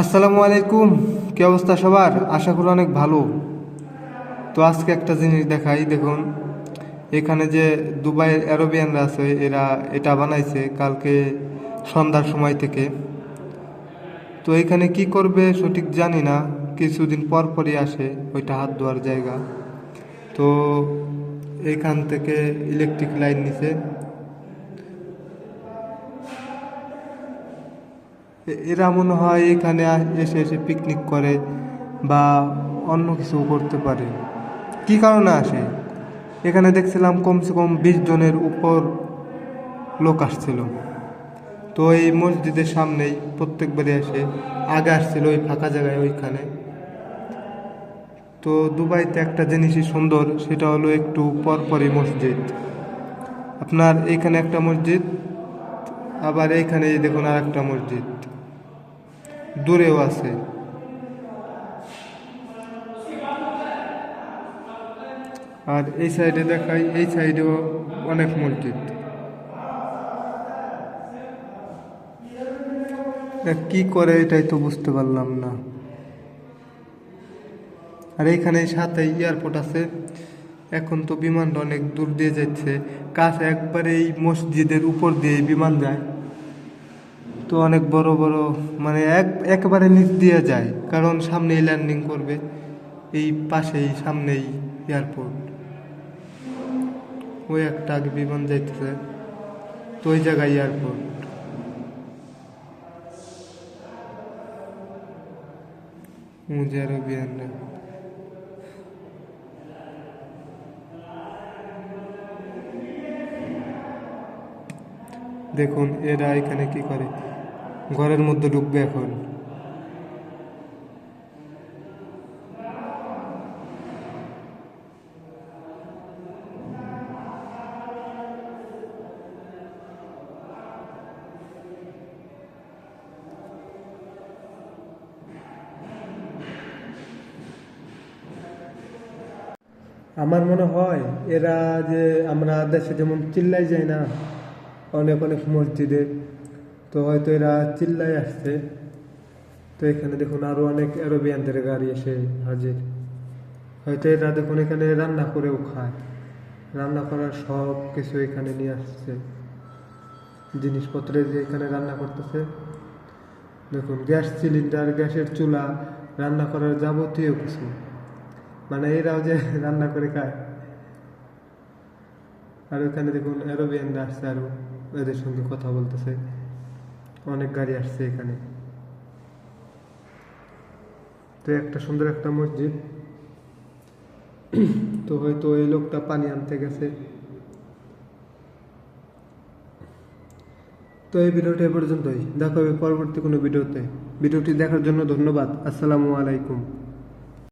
আসসালামু আলাইকুম। কি অবস্থা সবার? আশা করি অনেক ভালো। তো আজকে একটা জিনিস দেখাই, দেখুন। এখানে যে দুবাইয়ের অ্যারোবিয়ানরা আছে, এরা এটা বানাইছে কালকে সন্ধ্যার সময় থেকে। তো এখানে কি করবে সঠিক জানি না, কিছুদিন পর পরই আসে ওইটা হাত ধোয়ার জায়গা। তো এখান থেকে ইলেকট্রিক লাইন নিছে। এরা মনে হয় এখানে এসে এসে পিকনিক করে বা অন্য কিছু করতে পারে। কি কারণে আসে? এখানে দেখছিলাম কমসে কম বিশ জনের উপর লোক আসছিল। তো এই মসজিদের সামনেই প্রত্যেকবারই এসে আগে আসছিল ওই ফাঁকা জায়গায় ওইখানে। তো দুবাইতে একটা জিনিসই সুন্দর, সেটা হলো একটু পরপরই মসজিদ। আপনার এইখানে একটা মসজিদ, আবার এইখানে দেখুন আর একটা মসজিদ। দূরেও আছে। আর এই সাইডে দেখাই, এই সাইডেও অনেক মসজিদ। কি করে এটাই তো বুঝতে পারলাম না। আর এইখানে সাথে এয়ারপোর্ট আছে। এখন তো বিমানটা অনেক দূর দিয়ে যাচ্ছে। কাছে একবারে এই মসজিদের উপর দিয়ে বিমান যায়। তো অনেক বড় বড় মানে এক, একবারে নিচ দিয়ে যায়, কারণ সামনেই ল্যান্ডিং করবে, এই পাশেই, সামনেই এয়ারপোর্ট ওই একটা আগে বিমান যাইতেছে, তো ওই জায়গায় এয়ারপোর্ট মুজে আরবিয়ান দেখুন, এরা এখানে কি করে? ঘরের মধ্যে ঢুকবে এখন। আমার মনে হয় এরা যে আমরা দেশে যেমন চিল্লাই যাই না অনেক অনেক মসজিদে। তো হয়তো এরা চিল্লাই আসছে। তো এখানে দেখুন আরও অনেক অ্যারোবিয়ানদের গাড়ি এসে হাজির। হয়তো এরা দেখুন এখানে রান্না করেও খায়। রান্না করার সব কিছু এখানে নিয়ে আসছে। জিনিসপত্রে যে এখানে রান্না করতেছে। দেখুন গ্যাস সিলিন্ডার, গ্যাসের চুলা, রান্না করার যাবতীয় কিছু। মানে এরাও যে রান্না করে খায়। আর ওখানে দেখুন অ্যারোবিয়ানরা আসছে আরও। এদের সঙ্গে কথা বলতেছে। অনেক গাড়ি আসছে এখানে। তো একটা সুন্দর একটা মসজিদ। তো হয়তো এই লোকটা পানি আনতে গেছে। তো এই ভিডিওটি এ পর্যন্তই। দেখা হবে পরবর্তী কোনো ভিডিওতে। ভিডিওটি দেখার জন্য ধন্যবাদ। আসসালামু আলাইকুম।